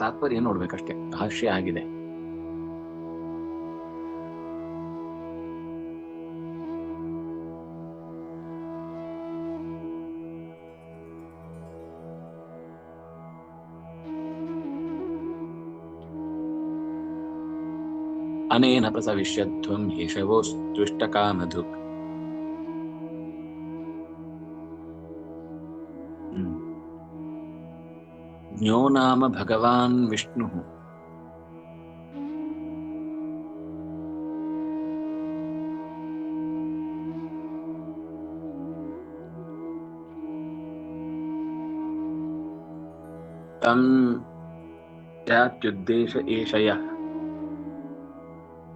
ತಾತ್ಪರ್ಯ ನೋಡ್ಬೇಕಷ್ಟೇ ಭಾಷ್ಯ ಆಗಿದೆ ಅನೇನ ಪ್ರಸವಿಷ್ಯತ್ವಂ ಯಶವೋಸ್ತುಷ್ಟಕಾಮಧುಕ್ ज्ञो नाम भगवान विष्णु। तं स्यात्युद्देश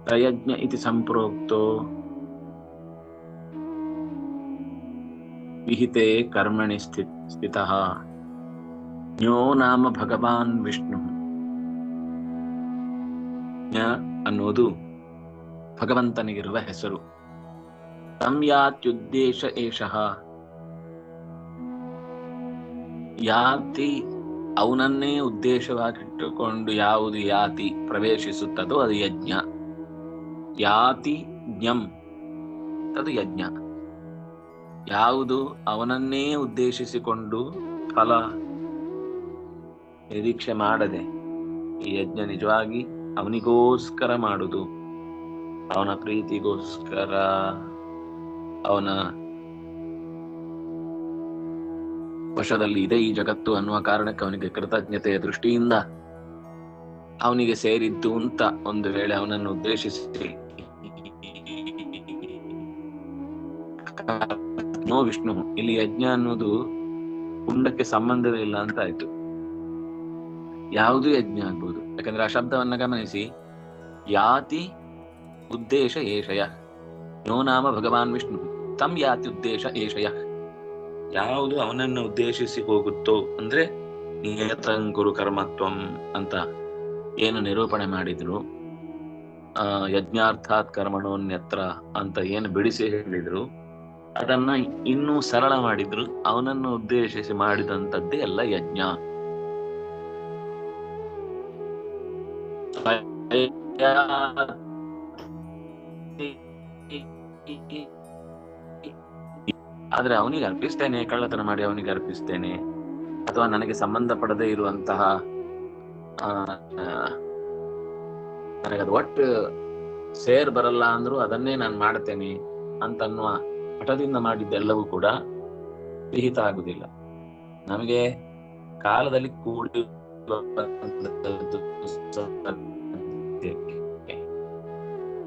प्रयज्ञ इति संप्रोक्तो विहिते कर्मणि स्थितः। ಜ್ಞೋ ನಾಮ ಭಗವಾನ್ ವಿಷ್ಣು ಅನ್ನೋದು ಭಗವಂತನಿಗಿರುವ ಹೆಸರು। ಸಂಯಾತ್ಯುದ್ದೇಶ ಏಷಃ ಯಾತಿ ಅವನನ್ನೇ ಉದ್ದೇಶವಾಗಿಟ್ಟುಕೊಂಡು ಯಾವುದು ಯಾತಿ ಪ್ರವೇಶಿಸುತ್ತದೋ ಅದು ಯಜ್ಞ. ಯಾತಿ ಜ್ಞಂ, ಅದು ಯಜ್ಞ. ಯಾವುದು ಅವನನ್ನೇ ಉದ್ದೇಶಿಸಿಕೊಂಡು ಫಲ ನಿರೀಕ್ಷೆ ಮಾಡದೆ ಈ ಯಜ್ಞ ನಿಜವಾಗಿ ಅವನಿಗೋಸ್ಕರ ಮಾಡುದು. ಅವನ ಪ್ರೀತಿಗೋಸ್ಕರ. ಅವನ ವಶದಲ್ಲಿ ಇದೆ ಈ ಜಗತ್ತು ಅನ್ನುವ ಕಾರಣಕ್ಕೆ ಅವನಿಗೆ ಕೃತಜ್ಞತೆಯ ದೃಷ್ಟಿಯಿಂದ ಅವನಿಗೆ ಸೇರಿದ್ದು ಅಂತ ಒಂದು ವೇಳೆ ಅವನನ್ನು ಉದ್ದೇಶಿಸಿ. ನೋ ವಿಷ್ಣು, ಇಲ್ಲಿ ಯಜ್ಞ ಅನ್ನೋದು ಕುಂಡಕ್ಕೆ ಸಂಬಂಧವೇ ಇಲ್ಲ ಅಂತ ಆಯ್ತು. ಯಾವುದು ಯಜ್ಞ ಆಗ್ಬೋದು ಯಾಕಂದ್ರೆ ಆ ಶಬ್ದವನ್ನ ಗಮನಿಸಿ, ಯಾತಿ ಉದ್ದೇಶ ಏಷಯ. ನೋ ನಾಮ ಭಗವಾನ್ ವಿಷ್ಣು. ತಮ್ ಯಾತಿ ಉದ್ದೇಶ ಏಷಯ. ಯಾವುದು ಅವನನ್ನು ಉದ್ದೇಶಿಸಿ ಹೋಗುತ್ತೋ, ಅಂದ್ರೆ ನಿಯತಂಕುರು ಕರ್ಮತ್ವಂ ಅಂತ ಏನು ನಿರೂಪಣೆ ಮಾಡಿದ್ರು, ಆ, ಯಜ್ಞಾರ್ಥಾತ್ ಕರ್ಮಣೋನ್ಯತ್ರ ಅಂತ ಏನು ಬಿಡಿಸಿ ಹೇಳಿದ್ರು, ಅದನ್ನ ಇನ್ನೂ ಸರಳ ಮಾಡಿದ್ರು, ಅವನನ್ನು ಉದ್ದೇಶಿಸಿ ಮಾಡಿದಂಥದ್ದೇ ಎಲ್ಲ ಯಜ್ಞ. ಆದ್ರೆ ಅವನಿಗೆ ಅರ್ಪಿಸ್ತೇನೆ, ಕಳ್ಳತನ ಮಾಡಿ ಅವನಿಗೆ ಅರ್ಪಿಸ್ತೇನೆ ಅಥವಾ ನನಗೆ ಸಂಬಂಧ ಪಡದೇ ಇರುವಂತಹ ಒಟ್ಟು ಸೇರ್ ಬರಲ್ಲ ಅಂದ್ರೂ ಅದನ್ನೇ ನಾನು ಮಾಡ್ತೇನೆ ಅಂತನ್ನುವ ಹಠದಿಂದ ಮಾಡಿದ್ದೆಲ್ಲವೂ ಕೂಡ ವಿಹಿತ ಆಗುದಿಲ್ಲ ನಮಗೆ ಕಾಲದಲ್ಲಿ ಕೂಡಿ.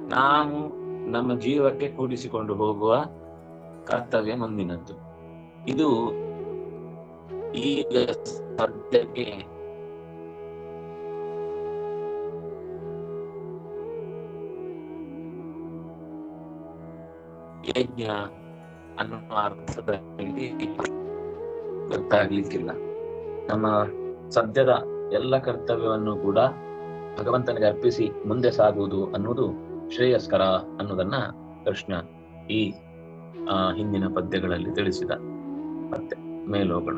ನಾವು ನಮ್ಮ ಜೀವಕ್ಕೆ ಕೂಡಿಸಿಕೊಂಡು ಹೋಗುವ ಕರ್ತವ್ಯ ಮುಂದಿನದ್ದು. ಇದು ಈಗ ಸದ್ಯಕ್ಕೆ ಯಜ್ಞ ಅನ್ನುವ ಅರ್ಥದಲ್ಲಿ ಗೊತ್ತಾಗ್ಲಿಕ್ಕಿಲ್ಲ. ನಮ್ಮ ಸದ್ಯದ ಎಲ್ಲ ಕರ್ತವ್ಯವನ್ನು ಕೂಡ ಭಗವಂತನಿಗೆ ಅರ್ಪಿಸಿ ಮುಂದೆ ಸಾಗುವುದು ಅನ್ನುವುದು ಶ್ರೇಯಸ್ಕರ ಅನ್ನೋದನ್ನ ಕೃಷ್ಣ ಈ ಆ, ಹಿಂದಿನ ಪದ್ಯಗಳಲ್ಲಿ ತಿಳಿಸಿದ ಮತ್ತೆ ಮೇಲೋಗೋಣ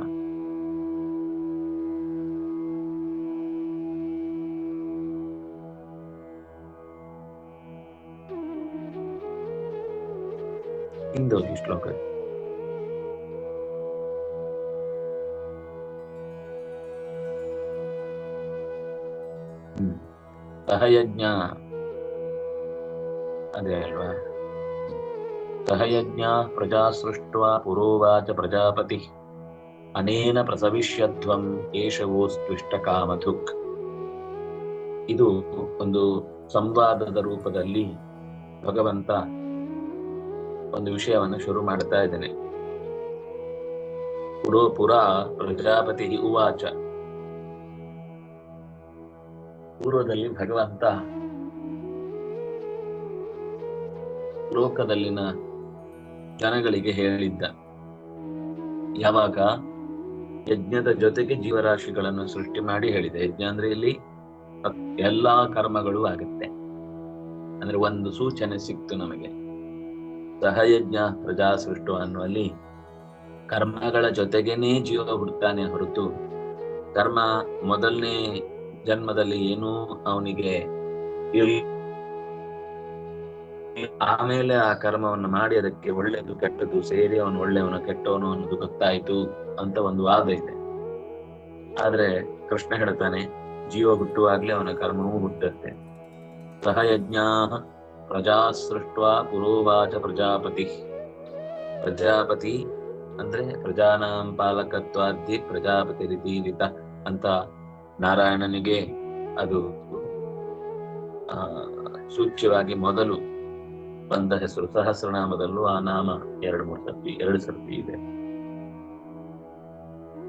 ಹಿಂದೋಗಿ ಶ್ಲೋಕ. ಸಹಯಜ್ಞ. ಅದೇ ಅಲ್ವಾ ಸಹಯಜ್ಞ ಪ್ರಜಾ ಸೃಷ್ಟ್ವಾ ಪುರೋವಾಚ ಪ್ರಜಾಪತಿ ಅನೇನ ಪ್ರಸವಿಷ್ಯಧ್ವಂ ಏಷವೋಸ್ತ್ವಿಷ್ಟ ಕಾಮಧುಕ್ ಇದು ಒಂದು ಸಂವಾದದ ರೂಪದಲ್ಲಿ ಭಗವಂತ ಒಂದು ವಿಷಯವನ್ನು ಶುರು ಮಾಡ್ತಾ ಇದ್ದೇನೆ. ಪುರೋ ಪುರ ಪ್ರಜಾಪತಿ ಉವಾಚ. ಪೂರ್ವದಲ್ಲಿ ಭಗವಂತ ಲೋಕದಲ್ಲಿನ ಜನಗಳಿಗೆ ಹೇಳಿದ್ದ. ಯಾವಾಗ? ಯಜ್ಞದ ಜೊತೆಗೆ ಜೀವರಾಶಿಗಳನ್ನು ಸೃಷ್ಟಿ ಮಾಡಿ ಹೇಳಿದೆ. ಯಜ್ಞ ಅಂದ್ರೆ ಇಲ್ಲಿ ಎಲ್ಲಾ ಕರ್ಮಗಳು ಆಗುತ್ತೆ. ಅಂದ್ರೆ ಒಂದು ಸೂಚನೆ ಸಿಕ್ತು ನಮಗೆ. ಸಹಯಜ್ಞ ಪ್ರಜಾ ಸೃಷ್ಟು ಅನ್ನುವಲ್ಲಿ ಕರ್ಮಗಳ ಜೊತೆಗೇನೆ ಜೀವ ಹುಡ್ತಾನೆ ಹೊರತು ಕರ್ಮ ಮೊದಲನೇ ಜನ್ಮದಲ್ಲಿ ಏನೂ ಅವನಿಗೆ ಆಮೇಲೆ ಆ ಕರ್ಮವನ್ನು ಮಾಡಿ ಅದಕ್ಕೆ ಒಳ್ಳೆಯದು ಕೆಟ್ಟದ್ದು ಸೇರಿ ಅವನು ಒಳ್ಳೆಯವನು, ಕೆಟ್ಟವನು ಅನ್ನೋದು ಗೊತ್ತಾಯಿತು ಅಂತ ಒಂದು ವಾದ ಇದೆ. ಆದ್ರೆ ಕೃಷ್ಣ ಹೇಳ್ತಾನೆ, ಜೀವ ಹುಟ್ಟುವಾಗ್ಲೇ ಅವನ ಕರ್ಮವೂ ಹುಟ್ಟುತ್ತೆ. ಸಹ ಯಜ್ಞಾ ಪ್ರಜಾ ಸೃಷ್ಟ ಪುರೋವಾಚ ಪ್ರಜಾಪತಿ. ಪ್ರಜಾಪತಿ ಅಂದ್ರೆ ಪ್ರಜಾನಾಂ ಪಾಲಕತ್ವಾದ್ಯ ಪ್ರಜಾಪತಿ ರೀತಿರಿತ ಅಂತ ನಾರಾಯಣನಿಗೆ ಅದು, ಆ, ಸೂಚ್ಯವಾಗಿ ಮೊದಲು ಬಂದ ಹೆಸರು ಸಹಸ್ರನಾಮದಲ್ಲೂ ಆ ನಾಮ ಎರಡು ಮೂರು ಸರ್ತಿ, ಎರಡು ಸರ್ತಿ ಇದೆ.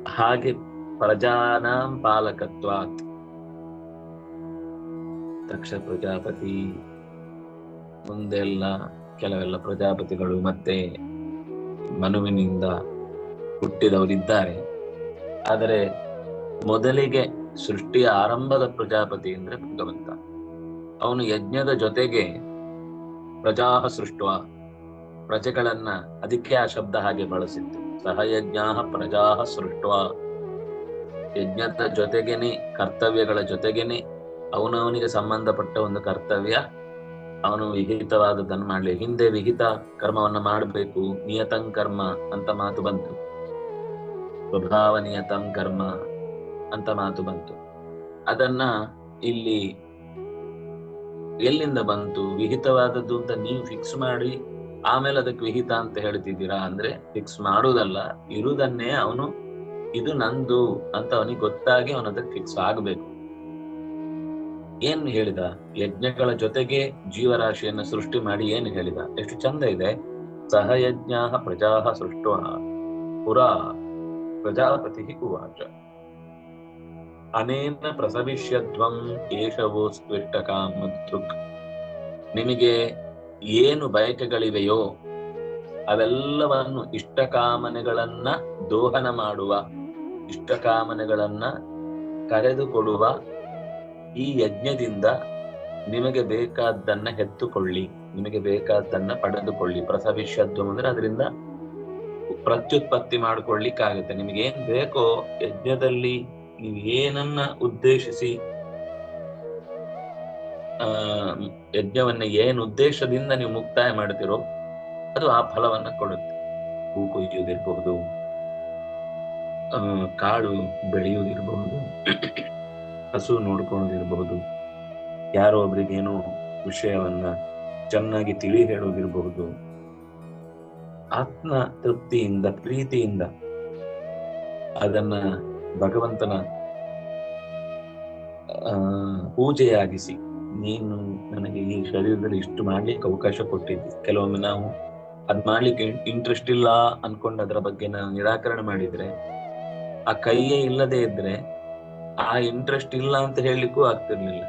ಹಾಗೆ ಪ್ರಜಾನಾಂ ಪಾಲಕತ್ವಾತ್. ದಕ್ಷ ಪ್ರಜಾಪತಿ, ಮುಂದೆಲ್ಲ ಕೆಲವೆಲ್ಲ ಪ್ರಜಾಪತಿಗಳು ಮತ್ತೆ ಮನುವಿನಿಂದ ಹುಟ್ಟಿದವರಿದ್ದಾರೆ. ಆದರೆ ಮೊದಲಿಗೆ ಸೃಷ್ಟಿಯ ಆರಂಭದ ಪ್ರಜಾಪತಿ ಅಂದ್ರೆ ಭಗವಂತ. ಅವನು ಯಜ್ಞದ ಜೊತೆಗೆ ಪ್ರಜಾ ಸೃಷ್ಟ ಪ್ರಜೆಗಳನ್ನ ಅದಕ್ಕೆ ಆ ಶಬ್ದ ಹಾಗೆ ಬಳಸಿತ್ತು. ಸಹಯಜ್ಞ ಪ್ರಜಾ ಸೃಷ್ಟ ಯಜ್ಞದ ಜೊತೆಗೇನೆ, ಕರ್ತವ್ಯಗಳ ಜೊತೆಗೇನೆ ಅವನವನಿಗೆ ಸಂಬಂಧಪಟ್ಟ ಒಂದು ಕರ್ತವ್ಯ. ಅವನು ವಿಹಿತವಾದದ್ದನ್ನು ಮಾಡಲಿ. ಹಿಂದೆ ವಿಹಿತ ಕರ್ಮವನ್ನು ಮಾಡಬೇಕು, ನಿಯತಂ ಕರ್ಮ ಅಂತ ಮಾತು ಬಂತು. ಸ್ವಭಾವ ನಿಯತಂ ಕರ್ಮ ಅಂತ ಮಾತು ಬಂತು. ಅದನ್ನ ಇಲ್ಲಿ ಎಲ್ಲಿಂದ ಬಂತು, ವಿಹಿತವಾದದ್ದು ಅಂತ ನೀವು ಫಿಕ್ಸ್ ಮಾಡಿ, ಆಮೇಲೆ ಅದಕ್ಕೆ ವಿಹಿತ ಅಂತ ಹೇಳ್ತಿದ್ದೀರಾ ಅಂದ್ರೆ ಫಿಕ್ಸ್ ಮಾಡುವುದಲ್ಲ ಇರುವುದನ್ನೇ ಅವನು, ಇದು ನಂದು ಅಂತ ಅವನಿಗೆ ಗೊತ್ತಾಗಿ ಅವನ ಅದಕ್ಕೆ ಫಿಕ್ಸ್ ಆಗ್ಬೇಕು. ಏನ್ ಹೇಳಿದ? ಯಜ್ಞಗಳ ಜೊತೆಗೆ ಜೀವರಾಶಿಯನ್ನು ಸೃಷ್ಟಿ ಮಾಡಿ ಏನು ಹೇಳಿದ? ಎಷ್ಟು ಚಂದ ಇದೆ. ಸಹಯಜ್ಞ ಪ್ರಜಾ ಸೃಷ್ಟ ಪುರಾ. ಪ್ರಜಾಪತಿ ಉವಾಚ. ಅನೇನ ಪ್ರಸವಿಷ್ಯಧ್ವಂ ಏಷವೋಸ್ತ್ವಿಷ್ಟ ಕಾಮದೃಕ್ ನಿಮಗೆ ಏನು ಬಯಕೆಗಳಿವೆಯೋ ಅವೆಲ್ಲವನ್ನು ಇಷ್ಟಕಾಮನೆಗಳನ್ನ ದೋಹನ ಮಾಡುವ, ಇಷ್ಟಕಾಮನೆಗಳನ್ನ ಕರೆದುಕೊಡುವ ಈ ಯಜ್ಞದಿಂದ ನಿಮಗೆ ಬೇಕಾದ್ದನ್ನ ಹೆತ್ತುಕೊಳ್ಳಿ, ನಿಮಗೆ ಬೇಕಾದ್ದನ್ನ ಪಡೆದುಕೊಳ್ಳಿ. ಪ್ರಸವಿಷ್ಯದ್ದು ಅಂದ್ರೆ ಅದರಿಂದ ಪ್ರತ್ಯುತ್ಪತ್ತಿ ಮಾಡ್ಕೊಳ್ಳಿಕ್ಕಾಗುತ್ತೆ. ನಿಮಗೆ ಏನ್ ಬೇಕೋ ಯಜ್ಞದಲ್ಲಿ ನೀವು ಏನನ್ನ ಉದ್ದೇಶಿಸಿ, ಆ, ಯಜ್ಞವನ್ನ ಏನ್ ಉದ್ದೇಶದಿಂದ ನೀವು ಮುಕ್ತಾಯ ಮಾಡ್ತಿರೋ ಅದು ಆ ಫಲವನ್ನ ಕೊಡುತ್ತೆ. ಹೂ ಕೊಯ್ಯುವುದಿರಬಹುದು ಕಾಳು ಬೆಳೆಯುವುದಿರಬಹುದು, ಹಸು ನೋಡ್ಕೊಳ್ಳೋದಿರಬಹುದು ಯಾರೋ ಒಬ್ರಿಗೇನೋ ವಿಷಯವನ್ನ ಚೆನ್ನಾಗಿ ತಿಳಿ ಹೇಳೋದಿರಬಹುದು ಆತ್ಮ ತೃಪ್ತಿಯಿಂದ ಪ್ರೀತಿಯಿಂದ ಅದನ್ನ ಭಗವಂತನ ಪೂಜೆಯಾಗಿಸಿ ನೀನು ನನಗೆ ಈ ಶರೀರದಲ್ಲಿ ಇಷ್ಟು ಮಾಡ್ಲಿಕ್ಕೆ ಅವಕಾಶ ಕೊಟ್ಟಿದ್ದಿ. ಕೆಲವೊಮ್ಮೆ ನಾವು ಅದ್ ಮಾಡ್ಲಿಕ್ಕೆ ಇಂಟ್ರೆಸ್ಟ್ ಇಲ್ಲ ಅನ್ಕೊಂಡು ಅದರ ಬಗ್ಗೆ ನಾನು ನಿರಾಕರಣೆ ಮಾಡಿದ್ರೆ, ಆ ಕೈಯೇ ಇಲ್ಲದೆ ಇದ್ರೆ ಆ ಇಂಟ್ರೆಸ್ಟ್ ಇಲ್ಲ ಅಂತ ಹೇಳಲಿಕ್ಕೂ ಆಗ್ತಿರ್ಲಿಲ್ಲ.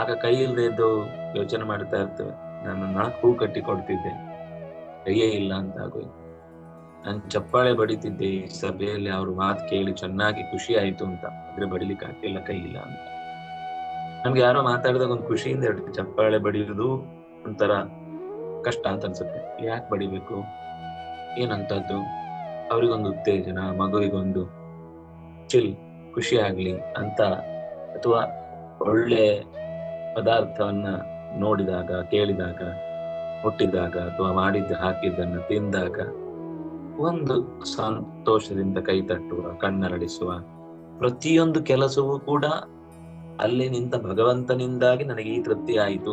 ಆಗ ಕೈ ಇಲ್ಲದೆ ಇದ್ದು ಯೋಚನೆ ಮಾಡ್ತಾ ಇರ್ತೇವೆ. ನಾನು ನಾಲ್ಕು ಹೂ ಕಟ್ಟಿ ಕೊಡ್ತಿದ್ದೆ ಕೈಯೇ ಇಲ್ಲ ಅಂತ ಆಗೋಯ್ತು. ನಾನು ಚಪ್ಪಾಳೆ ಬಡಿತಿದ್ದೆ ಈ ಸಭೆಯಲ್ಲಿ ಅವ್ರ ಮಾತು ಕೇಳಿ ಚೆನ್ನಾಗಿ ಖುಷಿ ಆಯ್ತು ಅಂತ. ಆದ್ರೆ ಬಡಿಲಿಕ್ಕೆ ಆಗ್ತಿಲ್ಲ, ಕೈ ಇಲ್ಲ ಅಂತ. ನಮ್ಗೆ ಯಾರೋ ಮಾತಾಡಿದಾಗ ಒಂದು ಖುಷಿಯಿಂದ ಹೇಳ್ತೀವಿ ಚಪ್ಪಾಳೆ ಬಡಿಯುವುದು ಒಂಥರ ಕಷ್ಟ ಅಂತ ಅನ್ಸುತ್ತೆ. ಯಾಕೆ ಬಡಿಬೇಕು? ಏನಂತದ್ದು? ಅವರಿಗೊಂದು ಉತ್ತೇಜನ, ಮಗುವಿಗೊಂದು ಚಿಲ್ ಖುಷಿ ಆಗ್ಲಿ ಅಂತ, ಅಥವಾ ಒಳ್ಳೆ ಪದಾರ್ಥವನ್ನ ನೋಡಿದಾಗ, ಕೇಳಿದಾಗ ಹುಟ್ಟಿದಾಗ ಅಥವಾ ಮಾಡಿದ್ದ, ಹಾಕಿದ್ದನ್ನು ತಿಂದಾಗ ಒಂದು ಸಂತೋಷದಿಂದ ಕೈ ತಟ್ಟುವ, ಕಣ್ಣರಳಿಸುವ ಪ್ರತಿಯೊಂದು ಕೆಲಸವೂ ಕೂಡ ಅಲ್ಲಿ ನಿಂತ ಭಗವಂತನಿಂದಾಗಿ ನನಗೆ ಈ ತೃಪ್ತಿ ಆಯಿತು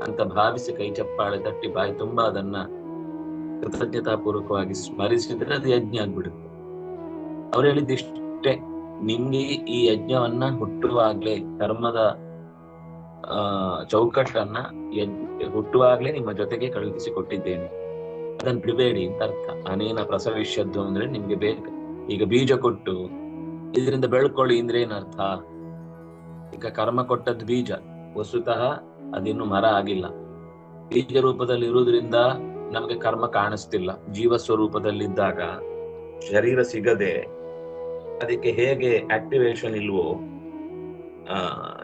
ಅಂತ ಭಾವಿಸಿ ಕೈ ಚಪ್ಪಾಳೆ ತಟ್ಟಿ ಬಾಯಿ ತುಂಬಾ ಅದನ್ನ ಕೃತಜ್ಞತಾಪೂರ್ವಕವಾಗಿ ಸ್ಮರಿಸಿದ್ರೆ ಅದು ಯಜ್ಞ ಆಗ್ಬಿಡುತ್ತೆ. ಅವ್ರು ಹೇಳಿದ್ದಿಷ್ಟೇ, ನಿಮ್ಗೆ ಈ ಯಜ್ಞವನ್ನ ಹುಟ್ಟುವಾಗ್ಲೇ ಧರ್ಮದ, ಆ, ಚೌಕಟ್ಟನ್ನ ಹುಟ್ಟುವಾಗ್ಲೇ ನಿಮ್ಮ ಜೊತೆಗೆ ಕಳುಹಿಸಿ ಕೊಟ್ಟಿದ್ದೇನೆ ಅದನ್ನ ಬಿಡಬೇಡಿ ಅಂತ ಅರ್ಥ. ಅನೇನ ಪ್ರಸವಿಷ್ಯದ್ದು ಅಂದ್ರೆ ನಿಮ್ಗೆ ಬೇಕು. ಈಗ ಬೀಜ ಕೊಟ್ಟು, ಇದರಿಂದ ಬೆಳ್ಕೊಳ್ಳಿ ಅಂದ್ರೆ ಏನರ್ಥ? ಈಗ ಕರ್ಮ ಕೊಟ್ಟದ್ದು ಬೀಜ. ವಸ್ತುತಃ ಅದಿನ್ನು ಮರ ಆಗಿಲ್ಲ. ಬೀಜ ರೂಪದಲ್ಲಿ ಇರುವುದರಿಂದ ನಮಗೆ ಕರ್ಮ ಕಾಣಿಸ್ತಿಲ್ಲ. ಜೀವ ಸ್ವರೂಪದಲ್ಲಿದ್ದಾಗ ಶರೀರ ಸಿಗದೆ ಅದಕ್ಕೆ ಹೇಗೆ ಆಕ್ಟಿವೇಶನ್ ಇಲ್ವೋ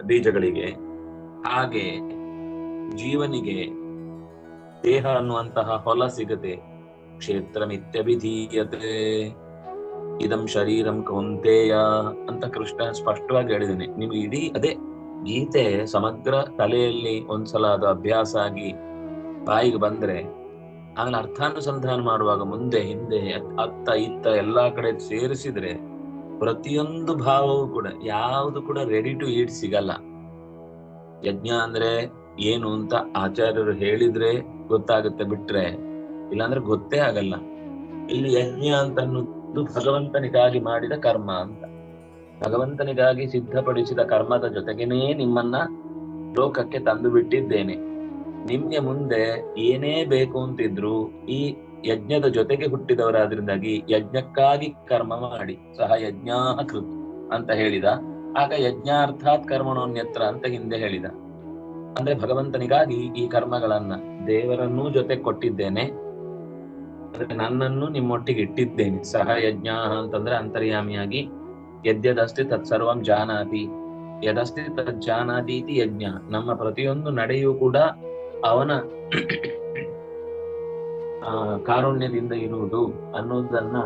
ಬೀಜಗಳಿಗೆ, ಹಾಗೆ ಜೀವನಿಗೆ ದೇಹ ಅನ್ನುವಂತಹ ಹೊಲ ಸಿಗದೆ, ಕ್ಷೇತ್ರ ಮಿತ್ಯಭಿಧೀಯತೆ ಇದಂ ಶರೀರಂ ಕೌಂತೆಯ ಅಂತ ಕೃಷ್ಣ ಸ್ಪಷ್ಟವಾಗಿ ಹೇಳಿದ್ದೇನೆ. ನಿಮ್ಗೆ ಇಡೀ, ಅದೇ ಗೀತೆ ಸಮಗ್ರ ತಲೆಯಲ್ಲಿ ಒಂದ್ಸಲ ಅದು ಅಭ್ಯಾಸ ಆಗಿ ಬಾಯಿಗೆ ಬಂದ್ರೆ, ಆಮೇಲೆ ಅರ್ಥಾನುಸಂಧಾನ ಮಾಡುವಾಗ ಮುಂದೆ, ಹಿಂದೆ ಅತ್ತ, ಇತ್ತ ಎಲ್ಲಾ ಕಡೆ ಸೇರಿಸಿದ್ರೆ ಪ್ರತಿಯೊಂದು ಭಾವವು ಕೂಡ ಯಾವುದು ಕೂಡ ರೆಡಿ ಟು ಈಟ್ ಸಿಗಲ್ಲ. ಯಜ್ಞ ಅಂದ್ರೆ ಏನು ಅಂತ ಆಚಾರ್ಯರು ಹೇಳಿದ್ರೆ ಗೊತ್ತಾಗುತ್ತೆ ಬಿಟ್ರೆ, ಇಲ್ಲಾಂದ್ರೆ ಗೊತ್ತೇ ಆಗಲ್ಲ. ಇಲ್ಲಿ ಯಜ್ಞ ಅಂತ ಅನ್ನೋದು ಭಗವಂತನಿಗಾಗಿ ಮಾಡಿದ ಕರ್ಮ ಅಂತ. ಭಗವಂತನಿಗಾಗಿ ಸಿದ್ಧಪಡಿಸಿದ ಕರ್ಮದ ಜೊತೆಗೇನೇ ನಿಮ್ಮನ್ನ ಲೋಕಕ್ಕೆ ತಂದು ಬಿಟ್ಟಿದ್ದೇನೆ. ನಿಮ್ಗೆ ಮುಂದೆ ಏನೇ ಬೇಕು ಅಂತಿದ್ರು ಈ ಯಜ್ಞದ ಜೊತೆಗೆ ಹುಟ್ಟಿದವರಾದ್ರಿಂದಾಗಿ ಯಜ್ಞಕ್ಕಾಗಿ ಕರ್ಮ ಮಾಡಿ, ಸಹ ಯಜ್ಞ ಕೃತ್ ಅಂತ ಹೇಳಿದ. ಆಗ ಯಜ್ಞಾರ್ಥಾತ್ ಕರ್ಮಣೋನ್ಯತ್ರ ಅಂತ ಹಿಂದೆ ಹೇಳಿದ. ಅಂದ್ರೆ ಭಗವಂತನಿಗಾಗಿ ಈ ಕರ್ಮಗಳನ್ನ ದೇವರನ್ನೂ ಜೊತೆ ಕೊಟ್ಟಿದ್ದೇನೆ. ನನ್ನನ್ನು ನಿಮ್ಮೊಟ್ಟಿಗೆ ಇಟ್ಟಿದ್ದೇನೆ. ಸಹ ಯಜ್ಞ ಅಂತಂದ್ರೆ ಅಂತರ್ಯಾಮಿಯಾಗಿ ಯದ್ಯದಸ್ತಿ ತತ್ಸರ್ವಂ ಜಾನಾತಿ. ಯದಸ್ತಿ ತತ್ ಜಾನಾತೀತಿ ಯಜ್ಞ. ನಮ್ಮ ಪ್ರತಿಯೊಂದು ನಡೆಯೂ ಕೂಡ ಅವನ ಕಾರುಣ್ಯದಿಂದ ಇರುವುದು ಅನ್ನೋದನ್ನ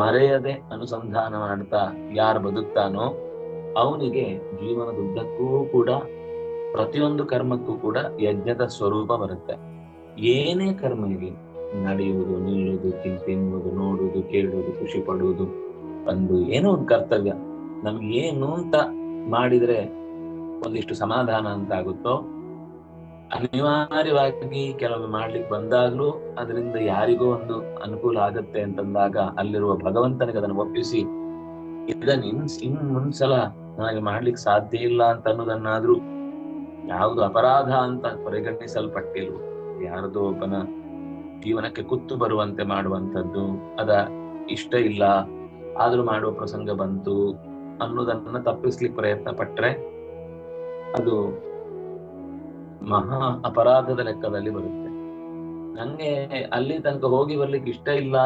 ಮರೆಯದೆ ಅನುಸಂಧಾನ ಮಾಡ್ತಾ ಯಾರು ಬದುಕ್ತಾನೋ ಅವನಿಗೆ ಜೀವನದುದ್ದಕ್ಕೂ ಕೂಡ ಪ್ರತಿಯೊಂದು ಕರ್ಮಕ್ಕೂ ಕೂಡ ಯಜ್ಞದ ಸ್ವರೂಪ ಬರುತ್ತೆ. ಏನೇ ಕರ್ಮ ಇರಲಿ, ನಡೆಯುವುದು, ನಿಲ್ಲುವುದು, ತಿನ್, ತಿನ್ನುವುದು, ನೋಡುವುದು, ಕೇಳುವುದು, ಖುಷಿ ಪಡುವುದು, ಒಂದು ಏನೋ ಒಂದು ಕರ್ತವ್ಯ. ನಮ್ಗೆ ಏನು ಅಂತ ಮಾಡಿದ್ರೆ ಒಂದಿಷ್ಟು ಸಮಾಧಾನ ಅಂತ ಆಗುತ್ತೋ? ಅನಿವಾರ್ಯವಾಗಿ ಕೆಲವೊಮ್ಮೆ ಮಾಡ್ಲಿಕ್ಕೆ ಬಂದಾಗ್ಲೂ ಅದರಿಂದ ಯಾರಿಗೋ ಒಂದು ಅನುಕೂಲ ಆಗತ್ತೆ ಅಂತಂದಾಗ ಅಲ್ಲಿರುವ ಭಗವಂತನಿಗೆ ಅದನ್ನು ಒಪ್ಪಿಸಿ, ಇದನ್ನ ಇನ್ ಇನ್ ಮುಂದ್ಸಲ ನನಗೆ ಮಾಡ್ಲಿಕ್ಕೆ ಸಾಧ್ಯ ಇಲ್ಲ ಅಂತ ಅನ್ನೋದನ್ನಾದ್ರೂ ಯಾವುದು ಅಪರಾಧ ಅಂತ ಪರಿಗಣಿಸಲ್ಪಟ್ಟಿಲ್ವೋ ಯಾರದೋ ಒಬ್ಬನ ಜೀವನಕ್ಕೆ ಕುತ್ತು ಬರುವಂತೆ ಮಾಡುವಂತದ್ದು ಅದ ಇಷ್ಟ ಇಲ್ಲ, ಆದ್ರೂ ಮಾಡುವ ಪ್ರಸಂಗ ಬಂತು ಅನ್ನೋದನ್ನ ತಪ್ಪಿಸ್ಲಿಕ್ಕೆ ಪ್ರಯತ್ನ ಪಟ್ರೆ ಅದು ಮಹಾ ಅಪರಾಧದ ಲೆಕ್ಕದಲ್ಲಿ ಬರುತ್ತೆ. ನಂಗೆ ಅಲ್ಲಿ ತನಕ ಹೋಗಿ ಬರ್ಲಿಕ್ಕೆ ಇಷ್ಟ ಇಲ್ಲ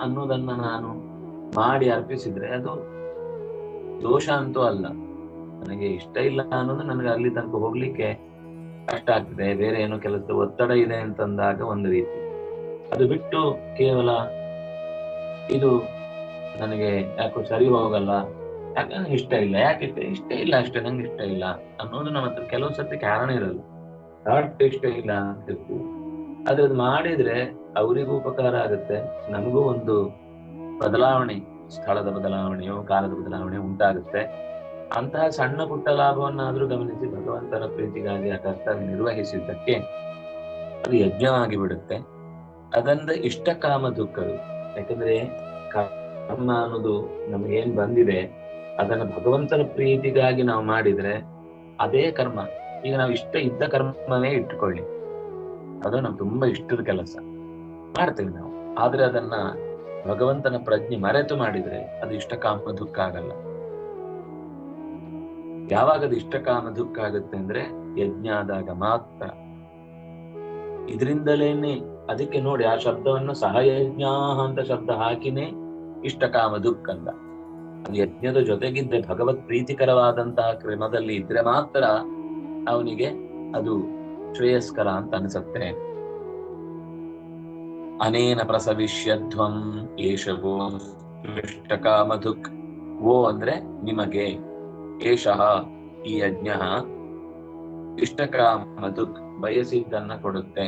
ಅನ್ನೋದನ್ನ ನಾನು ಮಾಡಿ ಅರ್ಪಿಸಿದ್ರೆ ಅದು ದೋಷ ಅಂತೂ ಅಲ್ಲ. ನನಗೆ ಇಷ್ಟ ಇಲ್ಲ ಅನ್ನೋದು ನನಗೆ ಅಲ್ಲಿ ತನಕ ಹೋಗ್ಲಿಕ್ಕೆ ಕಷ್ಟ ಆಗ್ತದೆ. ಬೇರೆ ಏನೋ ಕೆಲಸದ ಒತ್ತಡ ಇದೆ ಅಂತಂದಾಗ ಒಂದು ರೀತಿ. ಅದು ಬಿಟ್ಟು ಕೇವಲ ಇದು ನನಗೆ ಯಾಕೋ ಸರಿ ಹೋಗಲ್ಲ. ಯಾಕೆ ನಂಗೆ ಇಷ್ಟ ಇಲ್ಲ. ಯಾಕೆ ಇಷ್ಟ ಇಲ್ಲ ಅಷ್ಟೇ, ನಂಗೆ ಇಷ್ಟ ಇಲ್ಲ ಅನ್ನೋದು ನಮ್ಮ ಹತ್ರ ಕೆಲವು ಸತಿ ಕಾರಣ ಇರಲ್ಲ. ಅಷ್ಟು ಇಷ್ಟ ಇಲ್ಲ ಅಂತ ಇರ್ತೀವಿ. ಆದ್ರೆ ಅದು ಮಾಡಿದ್ರೆ ಅವರಿಗೂ ಉಪಕಾರ ಆಗುತ್ತೆ. ನಮಗೂ ಒಂದು ಬದಲಾವಣೆ, ಸ್ಥಳದ ಬದಲಾವಣೆಯೋ, ಕಾಲದ ಬದಲಾವಣೆ ಉಂಟಾಗುತ್ತೆ. ಅಂತಹ ಸಣ್ಣ ಪುಟ್ಟ ಲಾಭವನ್ನಾದ್ರೂ ಗಮನಿಸಿ ಭಗವಂತನ ಪ್ರೀತಿಗಾಗಿ ಆ ಕರ್ತವ್ಯ ನಿರ್ವಹಿಸಿದ್ದಕ್ಕೆ ಅದು ಯಜ್ಞವಾಗಿ ಬಿಡುತ್ತೆ. ಅದರಿಂದ ಇಷ್ಟ ಕಾಮ ದುಃಖಗಳು ಯಾಕಂದ್ರೆ ಕರ್ಮ ಅನ್ನೋದು ನಮಗೇನ್ ಬಂದಿದೆ, ಅದನ್ನ ಭಗವಂತನ ಪ್ರೀತಿಗಾಗಿ ನಾವು ಮಾಡಿದ್ರೆ ಅದೇ ಕರ್ಮ. ಈಗ ನಾವು ಇಷ್ಟ ಇದ್ದ ಕರ್ಮನೇ ಇಟ್ಕೊಳ್ಳಿ ಅದು ನಮ್ಗೆ ತುಂಬಾ ಇಷ್ಟದ ಕೆಲಸ. ಮಾಡ್ತೇವೆ ನಾವು. ಆದ್ರೆ ಅದನ್ನ ಭಗವಂತನ ಪ್ರಜ್ಞೆ ಮರೆತು ಮಾಡಿದ್ರೆ ಅದು ಇಷ್ಟ ಕಾಮ ದುಃಖ ಆಗಲ್ಲ. ಯಾವಾಗ ಅದು ಇಷ್ಟ ಕಾಮ ದುಃಖ ಆಗುತ್ತೆ ಅಂದ್ರೆ ಯಜ್ಞ ಆದಾಗ ಮಾತ್ರ. ಇದರಿಂದಲೇನೆ ಅದಕ್ಕೆ ನೋಡಿ ಆ ಶಬ್ದವನ್ನು ಸಹಯಜ್ಞ ಅಂತ ಶಬ್ದ ಹಾಕಿನೇ ಇಷ್ಟಕಾಮ ದುಃಖ ಅಂತ. ಅದು ಯಜ್ಞದ ಜೊತೆಗಿದ್ದೆ ಭಗವತ್ ಪ್ರೀತಿಕರವಾದಂತಹ ಕ್ರಮದಲ್ಲಿ ಇದ್ರೆ ಮಾತ್ರ ಅವನಿಗೆ ಅದು ಶ್ರೇಯಸ್ಕರ ಅಂತ ಅನಿಸುತ್ತೆ. ಅನೇನ ಪ್ರಸವಿಷ್ಯಧ್ವಂ ಏಷವೋ ದುಃಖ. ಓ ಅಂದ್ರೆ ನಿಮಗೆ. ಏಷಃ ಈ ಯಜ್ಞ ಇಷ್ಟಕಾಮಧುಕ್ ಬಯಸಿದ್ದನ್ನ ಕೊಡುತ್ತೆ.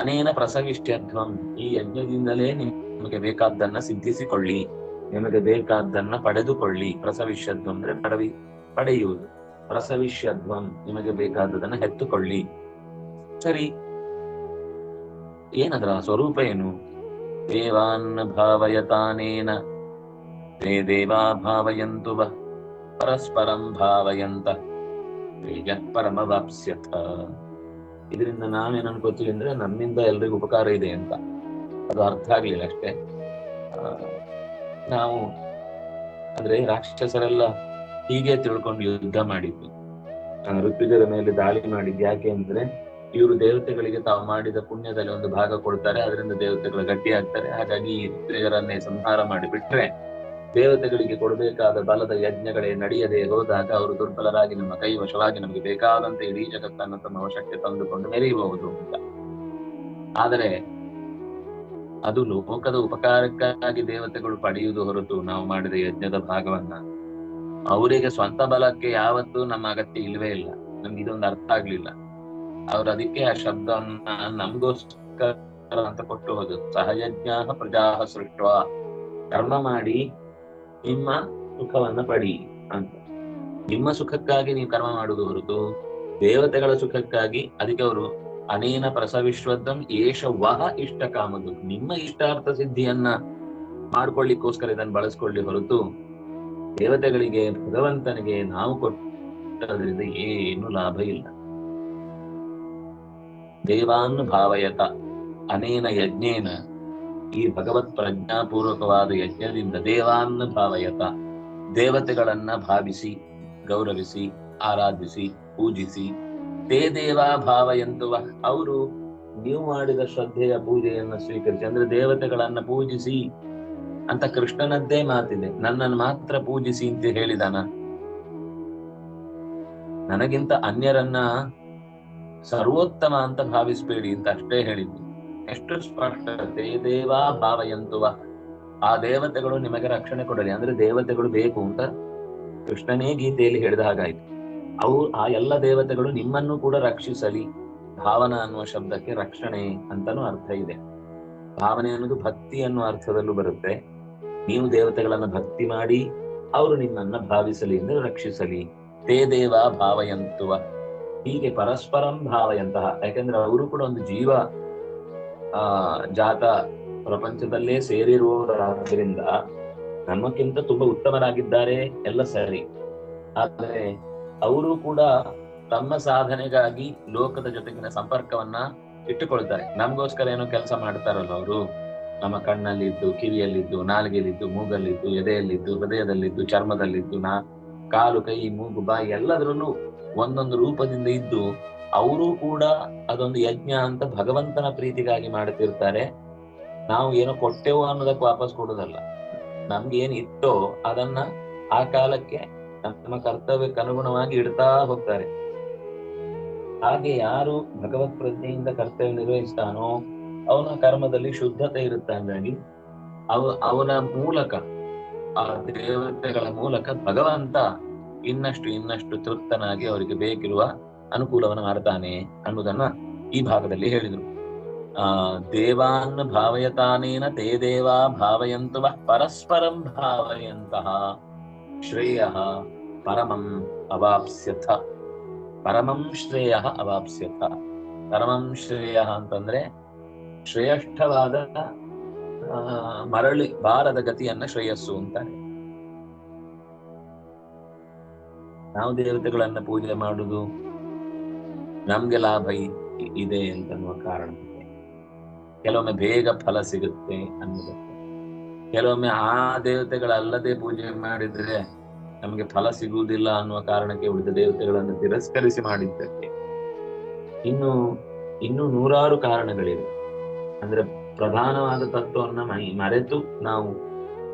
ಅನೇನ ಪ್ರಸವಿಷ್ಯಧ್ವಂ ಈ ಯಜ್ಞದಿಂದಲೇ ನಿಮಗೆ ಬೇಕಾದ್ದನ್ನ ಸಿದ್ಧಿಸಿಕೊಳ್ಳಿ, ನಿಮಗೆ ಬೇಕಾದ್ದನ್ನ ಪಡೆದುಕೊಳ್ಳಿ. ಪ್ರಸವಿಷ್ಯಧ್ವಂ ಅಂದ್ರೆ ಪಡವಿ, ಪಡೆಯುವುದು. ಪ್ರಸವಿಷ್ಯಧ್ವಂ ನಿಮಗೆ ಬೇಕಾದದನ್ನ ಹೆತ್ತುಕೊಳ್ಳಿ. ಸರಿ. ಏನದ್ರ ಸ್ವರೂಪ ಏನು? ದೇವಾನ್ ಭಾವಯತಾನೇನ. ದೇವಾ ಭಾವಯಂತು ಪರಸ್ಪರಂ ಭಾವಯಂತ. ಪರಮ ಪರಮವಾಪ್ಸ್ಯಥ ಇದರಿಂದ ನಾವೇನ್ ಅನ್ಕೋತೀವಿ ಅಂದ್ರೆ ನಮ್ಮಿಂದ ಎಲ್ರಿಗೂ ಉಪಕಾರ ಇದೆ ಅಂತ. ಅದು ಅರ್ಥ ಆಗ್ಲಿಲ್ಲ ಅಷ್ಟೇ. ನಾವು ಅಂದ್ರೆ ರಾಕ್ಷಸರೆಲ್ಲ ಹೀಗೆ ತಿಳ್ಕೊಂಡು ಯುದ್ಧ ಮಾಡಿದ್ದು. ಆ, ಋತ್ವಿಜರ ಮೇಲೆ ದಾಳಿ ಮಾಡಿದ್ದು ಯಾಕೆ ಅಂದ್ರೆ ಇವರು ದೇವತೆಗಳಿಗೆ ತಾವು ಮಾಡಿದ ಪುಣ್ಯದಲ್ಲಿ ಒಂದು ಭಾಗ ಕೊಡ್ತಾರೆ ಅದರಿಂದ ದೇವತೆಗಳು ಗಟ್ಟಿ ಆಗ್ತಾರೆ ಹಾಗಾಗಿ ಋತ್ವಿಜರನ್ನೇ ಸಂಹಾರ ಮಾಡಿ ಬಿಟ್ರೆ ದೇವತೆಗಳಿಗೆ ಕೊಡಬೇಕಾದ ಬಲದ ಯಜ್ಞಗಳೇ ನಡೆಯದೆ ಹೋದಾಗ ಅವರು ದುರ್ಬಲರಾಗಿ ನಮ್ಮ ಕೈ ವಶವಾಗಿ ನಮಗೆ ಬೇಕಾದಂತೆ ಇಡೀ ಜಗತ್ತನ್ನು ತಮ್ಮ ವಶಕ್ಕೆ ತಂದುಕೊಂಡು ಮೆರೆಯಬಹುದು ಆದರೆ ಅದು ಲೋಕದ ಉಪಕಾರಕ್ಕಾಗಿ ದೇವತೆಗಳು ಪಡೆಯುವುದು ಹೊರತು ನಾವು ಮಾಡಿದ ಯಜ್ಞದ ಭಾಗವನ್ನ ಅವರಿಗೆ ಸ್ವಂತ ಬಲಕ್ಕೆ ಯಾವತ್ತೂ ನಮ್ಮ ಅಗತ್ಯ ಇಲ್ವೇ ಇಲ್ಲ. ನಮ್ಗೆ ಇದೊಂದು ಅರ್ಥ ಆಗ್ಲಿಲ್ಲ. ಅವ್ರು ಅದಕ್ಕೆ ಆ ಶಬ್ದವನ್ನ ನಮ್ಗೋಸ್ಕರ ಅಂತ ಕೊಟ್ಟು ಹೋದ್ರು. ಸಹಯಜ್ಞ ಪ್ರಜಾ ಸೃಷ್ಟ ಕರ್ಮ ಮಾಡಿ ನಿಮ್ಮ ಸುಖವನ್ನ ಪಡಿ ಅಂತ. ನಿಮ್ಮ ಸುಖಕ್ಕಾಗಿ ನೀವು ಕರ್ಮ ಮಾಡುವುದು ಹೊರತು ದೇವತೆಗಳ ಸುಖಕ್ಕಾಗಿ ಅದಕ್ಕೆ ಅವರು ಅನೇನ ಪ್ರಸವಿಶ್ವದ್ದಂ ಏಷ ವಹ ಇಷ್ಟ ಕಾಮದು ನಿಮ್ಮ ಇಷ್ಟಾರ್ಥ ಸಿದ್ಧಿಯನ್ನ ಮಾಡ್ಕೊಳ್ಳಿಕ್ಕೋಸ್ಕರ ಇದನ್ನು ಬಳಸ್ಕೊಳ್ಳಿ ಹೊರತು ದೇವತೆಗಳಿಗೆ, ಭಗವಂತನಿಗೆ ನಾವು ಕೊಟ್ಟದ್ರಿಂದ ಏನು ಲಾಭ ಇಲ್ಲ. ದೇವಾನ್ ಭಾವಯತ ಅನೇನ ಯಜ್ಞೇನ ಈ ಭಗವತ್ ಪ್ರಜ್ಞಾಪೂರ್ವಕವಾದ ಯಜ್ಞದಿಂದ ದೇವಾನ್ನ ಭಾವಯತ ದೇವತೆಗಳನ್ನ ಭಾವಿಸಿ, ಗೌರವಿಸಿ, ಆರಾಧಿಸಿ, ಪೂಜಿಸಿ, ತೇ ದೇವಾ ಭಾವಯಂತುವ ಅವರು ನೀವು ಮಾಡಿದ ಶ್ರದ್ಧೆಯ ಪೂಜೆಯನ್ನು ಸ್ವೀಕರಿಸಿ, ಅಂದ್ರೆ ದೇವತೆಗಳನ್ನ ಪೂಜಿಸಿ ಅಂತ ಕೃಷ್ಣನದ್ದೇ ಮಾತಿದೆ. ನನ್ನನ್ನು ಮಾತ್ರ ಪೂಜಿಸಿ ಅಂತ ಹೇಳಿದಾನ. ನನಗಿಂತ ಅನ್ಯರನ್ನ ಸರ್ವೋತ್ತಮ ಅಂತ ಭಾವಿಸ್ಬೇಡಿ ಅಂತ ಅಷ್ಟೇ ಹೇಳಿದ್ದು ಎಷ್ಟು ಸ್ಪಷ್ಟತೆ? ದೇವಾ ಭಾವಯಂತುವ. ಆ ದೇವತೆಗಳು ನಿಮಗೆ ರಕ್ಷಣೆ ಕೊಡಲಿ. ಅಂದ್ರೆ ದೇವತೆಗಳು ಬೇಕು ಅಂತ ಕೃಷ್ಣನೇ ಗೀತೆಯಲ್ಲಿ ಹೇಳಿದ ಹಾಗಾಯ್ತು. ಅವು ಆ ಎಲ್ಲ ದೇವತೆಗಳು ನಿಮ್ಮನ್ನು ಕೂಡ ರಕ್ಷಿಸಲಿ. ಭಾವನ ಅನ್ನುವ ಶಬ್ದಕ್ಕೆ ರಕ್ಷಣೆ ಅಂತಾನೂ ಅರ್ಥ ಇದೆ. ಭಾವನೆ ಅನ್ನೋದು ಭಕ್ತಿ ಅನ್ನುವ ಅರ್ಥದಲ್ಲೂ ಬರುತ್ತೆ. ನೀವು ದೇವತೆಗಳನ್ನ ಭಕ್ತಿ ಮಾಡಿ, ಅವರು ನಿಮ್ಮನ್ನ ಭಾವಿಸಲಿ ಎಂದು ರಕ್ಷಿಸಲಿ. ತೇ ದೇವ ಭಾವಯಂತುವ. ಹೀಗೆ ಪರಸ್ಪರಂ ಭಾವಯಂತಹ ಯಾಕಂದ್ರೆ ಅವರು ಕೂಡ ಒಂದು ಜೀವ. ಆ, ಜಾತ ಪ್ರಪಂಚದಲ್ಲೇ ಸೇರಿರುವವರಾದ್ರಿಂದ ನಮ್ಮಕ್ಕಿಂತ ತುಂಬಾ ಉತ್ತಮರಾಗಿದ್ದಾರೆ ಎಲ್ಲ ಸರಿ. ಆದರೆ ಅವರು ಕೂಡ ತಮ್ಮ ಸಾಧನೆಗಾಗಿ ಲೋಕದ ಜೊತೆಗಿನ ಸಂಪರ್ಕವನ್ನ ಇಟ್ಟುಕೊಳ್ತಾರೆ. ನಮ್ಗೋಸ್ಕರ ಏನೋ ಕೆಲಸ ಮಾಡ್ತಾರಲ್ಲ ಅವರು. ನಮ್ಮ ಕಣ್ಣಲ್ಲಿದ್ದು, ಕಿವಿಯಲ್ಲಿದ್ದು, ನಾಲಿಗೆಯಲ್ಲಿದ್ದು, ಮೂಗಲ್ಲಿದ್ದು, ಎದೆಯಲ್ಲಿದ್ದು, ಹೃದಯದಲ್ಲಿದ್ದು, ಚರ್ಮದಲ್ಲಿದ್ದು, ನಾ, ಕಾಲು, ಕೈ, ಮೂಗು, ಬಾಯಿ ಎಲ್ಲದರಲ್ಲೂ ಒಂದೊಂದು ರೂಪದಿಂದ ಇದ್ದು ಅವರು ಕೂಡ ಅದೊಂದು ಯಜ್ಞ ಅಂತ ಭಗವಂತನ ಪ್ರೀತಿಗಾಗಿ ಮಾಡುತ್ತಿರ್ತಾರೆ. ನಾವು ಏನೋ ಕೊಟ್ಟೆವು ಅನ್ನೋದಕ್ಕೆ ವಾಪಸ್ ಕೊಡೋದಲ್ಲ ನಮ್ಗೆ ಏನ್ ಇತ್ತೋ ಅದನ್ನ ಆ ಕಾಲಕ್ಕೆ ನಮ್ಮ ಕರ್ತವ್ಯಕ್ಕೆ ಅನುಗುಣವಾಗಿ ಇಡ್ತಾ ಹೋಗ್ತಾರೆ. ಹಾಗೆ ಯಾರು ಭಗವತ್ ಪ್ರಜ್ಞೆಯಿಂದ ಕರ್ತವ್ಯ ನಿರ್ವಹಿಸ್ತಾನೋ ಅವನ ಕರ್ಮದಲ್ಲಿ ಶುದ್ಧತೆ ಇರುತ್ತೆ ಹಾಗಾಗಿ ಅವ, ಅವನ ಮೂಲಕ, ಆ ದೇವತೆಗಳ ಮೂಲಕ ಭಗವಂತ ಇನ್ನಷ್ಟು ಇನ್ನಷ್ಟು ತೃಪ್ತನಾಗಿ ಅವರಿಗೆ ಬೇಕಿರುವ ಅನುಕೂಲವನ್ನು ಮಾಡ್ತಾನೆ ಅನ್ನುವುದನ್ನ ಈ ಭಾಗದಲ್ಲಿ ಹೇಳಿದರು. ಆ, ದೇವಾನ್ ಭಾವಯತಾನೇನ ತೇ ದೇವಾ ಭಾವಯಂತವ ಪರಸ್ಪರಂ ಭಾವಯಂತಹ ಶ್ರೇಯ ಪರಮಂ ಅವಾಪ್ಸ್ಯಥ. ಪರಮಂ ಶ್ರೇಯ ಅವಾಪ್ಸ್ಯಥ. ಪರಮಂ ಶ್ರೇಯ ಅಂತಂದ್ರೆ ಶ್ರೇಷ್ಠವಾದ ಮರಳಿ ಬಾರದ ಗತಿಯನ್ನ ಶ್ರೇಯಸ್ಸು ಅಂತಾರೆ. ನಾವು ದೇವತೆಗಳನ್ನ ಪೂಜೆ ಮಾಡುದು ನಮ್ಗೆ ಲಾಭ ಇದೆ ಇದೆ ಅಂತನ್ನುವ ಕಾರಣಕ್ಕೆ ಕೆಲವೊಮ್ಮೆ ಬೇಗ ಫಲ ಸಿಗುತ್ತೆ ಅನ್ನೋದಕ್ಕೆ ಕೆಲವೊಮ್ಮೆ ಆ ದೇವತೆಗಳಲ್ಲದೆ ಪೂಜೆ ಮಾಡಿದ್ರೆ ನಮಗೆ ಫಲ ಸಿಗುವುದಿಲ್ಲ ಅನ್ನುವ ಕಾರಣಕ್ಕೆ ಉಳಿದ ದೇವತೆಗಳನ್ನು ತಿರಸ್ಕರಿಸಿ ಮಾಡಿದ್ದಕ್ಕೆ. ಇನ್ನು ಇನ್ನು ನೂರಾರು ಕಾರಣಗಳಿವೆ. ಅಂದ್ರೆ ಪ್ರಧಾನವಾದ ತತ್ವವನ್ನ ಮರೆತು ನಾವು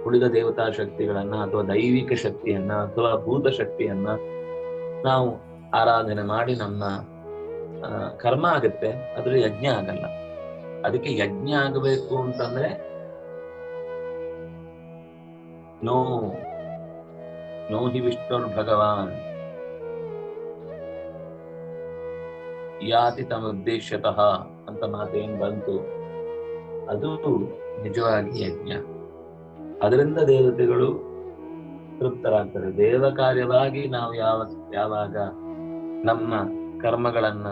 ಉಳಿದ ದೇವತಾ ಶಕ್ತಿಗಳನ್ನ ಅಥವಾ ದೈವಿಕ ಶಕ್ತಿಯನ್ನ ಅಥವಾ ಭೂತ ಶಕ್ತಿಯನ್ನ ನಾವು ಆರಾಧನೆ ಮಾಡಿ ನಮ್ಮ ಕರ್ಮ ಆಗುತ್ತೆ ಆದ್ರೆ ಯಜ್ಞ ಆಗಲ್ಲ. ಅದಕ್ಕೆ ಯಜ್ಞ ಆಗಬೇಕು ಅಂತಂದ್ರೆ, ನೋ ನೋ ಹಿ ವಿಷ್ಣುರ್ ಭಗವಾನ್. ಯಾತಿ ತಮ್ಮ ಉದ್ದೇಶತಃ ಅಂತ ಮಾತೇನ್ ಬಂತು. ಅದು ನಿಜವಾಗಿ ಯಜ್ಞ. ಅದರಿಂದ ದೇವತೆಗಳು ತೃಪ್ತರಾಗ್ತಾರೆ. ದೇವ ಕಾರ್ಯವಾಗಿ ನಾವು ಯಾವ, ಯಾವಾಗ ನಮ್ಮ ಕರ್ಮಗಳನ್ನ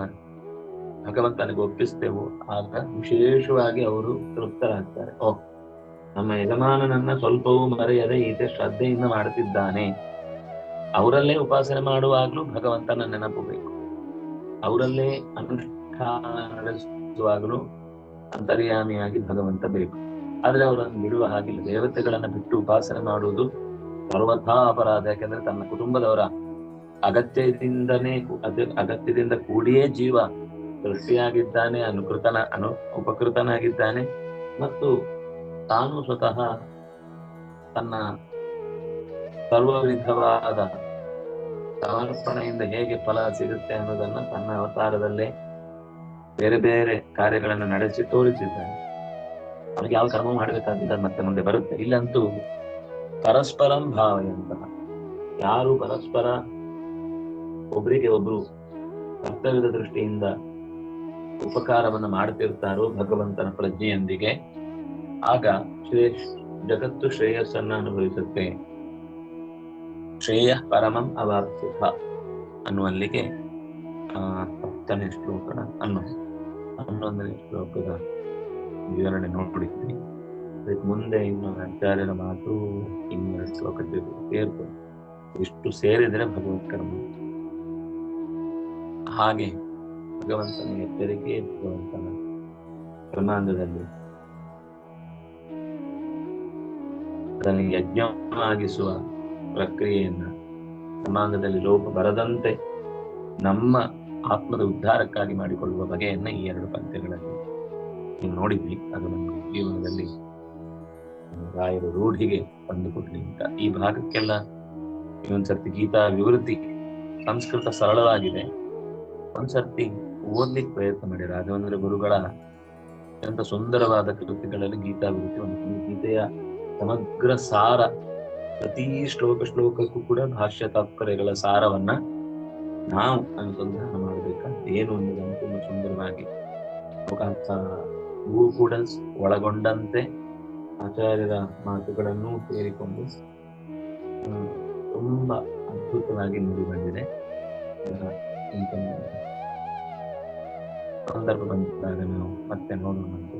ಭಗವಂತನಿಗೆ ಒಪ್ಪಿಸ್ತೇವೋ, ಆಗ ವಿಶೇಷವಾಗಿ ಅವರು ತೃಪ್ತರಾಗ್ತಾರೆ. ಓ, ನಮ್ಮ ಯಜಮಾನನನ್ನ ಸ್ವಲ್ಪವೂ ಮರೆಯದೆ ಈತ ಶ್ರದ್ಧೆಯಿಂದ ಮಾಡುತ್ತಿದ್ದಾನೆ. ಅವರಲ್ಲೇ ಉಪಾಸನೆ ಮಾಡುವಾಗ್ಲೂ ಭಗವಂತನ ನೆನಪು ಬೇಕು. ಅವರಲ್ಲೇ ಅನುಷ್ಠಾನ ಅಂತರ್ಯಾಮಿಯಾಗಿ ಭಗವಂತ ಬೇಕು. ಆದ್ರೆ ಅವರನ್ನು ಬಿಡುವ ಹಾಗಿಲ್ಲ. ದೇವತೆಗಳನ್ನ ಬಿಟ್ಟು ಉಪಾಸನೆ ಮಾಡುವುದು ಸರ್ವಥಾ ಅಪರಾಧ. ಯಾಕೆಂದ್ರೆ ತನ್ನ ಕುಟುಂಬದವರ ಅಗತ್ಯದಿಂದನೇ ಅದು ಅಗತ್ಯದಿಂದ ಕೂಡಿಯೇ ಜೀವ ಸೃಷ್ಟಿಯಾಗಿದ್ದಾನೆ, ಅನುಕೃತನ ಅನು ಉಪಕೃತನಾಗಿದ್ದಾನೆ ಮತ್ತು ತಾನು ಸ್ವತಃ ತನ್ನ ಸರ್ವ ವಿಧವಾದ ಸಮರ್ಪಣೆಯಿಂದ ಹೇಗೆ ಫಲ ಸಿಗುತ್ತೆ ಅನ್ನೋದನ್ನ ತನ್ನ ಅವತಾರದಲ್ಲೇ ಬೇರೆ ಬೇರೆ ಕಾರ್ಯಗಳನ್ನು ನಡೆಸಿ ತೋರಿಸಿದ್ದಾನೆ. ಅವನಿಗೆ ಯಾವ ಕರ್ಮ ಮಾಡಬೇಕಾಗಿಲ್ಲ, ಮತ್ತೆ ಮುಂದೆ ಬರುತ್ತೆ. ಇಲ್ಲಂತೂ ಪರಸ್ಪರಂ ಭಾವಯಂತಹ. ಯಾರು ಪರಸ್ಪರ ಒಬ್ಬರಿಗೆ ಒಬ್ರು ಕರ್ತವ್ಯದ ದೃಷ್ಟಿಯಿಂದ ಉಪಕಾರವನ್ನು ಮಾಡ್ತಿರ್ತಾರೋ ಭಗವಂತನ ಪ್ರಜ್ಞೆಯೊಂದಿಗೆ, ಆಗ ಶ್ರೇ ಜಗತ್ತು ಶ್ರೇಯಸ್ಸನ್ನ ಅನುಭವಿಸುತ್ತೆ. ಶ್ರೇಯ ಪರಮಂ ಅವಾರ್ಥ ಅನ್ನುವಲ್ಲಿಗೆ, ಆ, ಹತ್ತನೇ ಶ್ಲೋಕನ ಅನ್ನು, ಹನ್ನೊಂದನೇ ಶ್ಲೋಕದ ವಿವರಣೆ ನೋಡ್ಬಿಡ್ತೀನಿ. ಅದಕ್ಕೆ ಮುಂದೆ ಇನ್ನು ಆಚಾರ್ಯರ ಮಾತು ಇನ್ನೆರಡು ಶ್ಲೋಕ ಸೇರ್ಕೊಂಡು ಇಷ್ಟು ಸೇರಿದ್ರೆ ಭಗವತ್ ಕರ್ಮ ಹಾಗೆ ಭಗವಂತನ ಎಚ್ಚರಿಕೆ ಭಗವಂತನ ಬ್ರಹ್ಮಾಂಡದಲ್ಲಿ. ಅದನ್ನು ಯಜ್ಞವಾಗಿಸುವ ಪ್ರಕ್ರಿಯೆಯನ್ನ ಬ್ರಹ್ಮಾಂಡದಲ್ಲಿ ಲೋಪ ಬರದಂತೆ ನಮ್ಮ ಆತ್ಮದ ಉದ್ಧಾರಕ್ಕಾಗಿ ಮಾಡಿಕೊಳ್ಳುವ ಬಗೆಯನ್ನ ಈ ಎರಡು ಪಂಕ್ತಿಗಳಲ್ಲಿ ನೀವು ನೋಡಿದ್ವಿ ಅದು ನಮ್ಮ ಜೀವನದಲ್ಲಿ ರಾಯರ ರೂಢಿಗೆ ತಂದುಕೊಡ್ಲಿ ಅಂತ. ಈ ಭಾಗಕ್ಕೆಲ್ಲ ಇನ್ನೊಂದ್ಸರ್ತಿ ಗೀತಾ ವಿವೃತ್ತಿ ಸಂಸ್ಕೃತ ಸರಳವಾಗಿದೆ. ಒಂದ್ಸರ್ತಿ ಓದ್ಲಿಕ್ಕೆ ಪ್ರಯತ್ನ ಮಾಡಿ ರಾಘವೇಂದ್ರ ಗುರುಗಳ ಅತ್ಯಂತ ಸುಂದರವಾದ ಕೃತಿಗಳಲ್ಲಿ ಗೀತಾ ವಿವೃತ್ತಿ ಒಂದು ಗೀತೆಯ ಸಮಗ್ರ ಸಾರ ಪ್ರತಿ ಶ್ಲೋಕ ಶ್ಲೋಕಕ್ಕೂ ಕೂಡ ಭಾಷ್ಯ ತಾತ್ಪರ್ಯಗಳ ಸಾರವನ್ನ ನಾವು ಅನುಸಂಧಾನ ಮಾಡಬೇಕಾದ ಏನು ಅನ್ನೋದನ್ನು ತುಂಬಾ ಸುಂದರವಾಗಿ ಕೂಡ ಒಳಗೊಂಡಂತೆ ಆಚಾರ್ಯರ ಮಾತುಗಳನ್ನು ಸೇರಿಕೊಂಡು ತುಂಬಾ ಅದ್ಭುತವಾಗಿ ಮೂಡಿ ಬಂದಿದೆ. ಇಂಥ ಸಂದರ್ಭ ಬಂದಾಗ ನಾವು ಮತ್ತೆ ನೋಡೋಣ ಅಂತ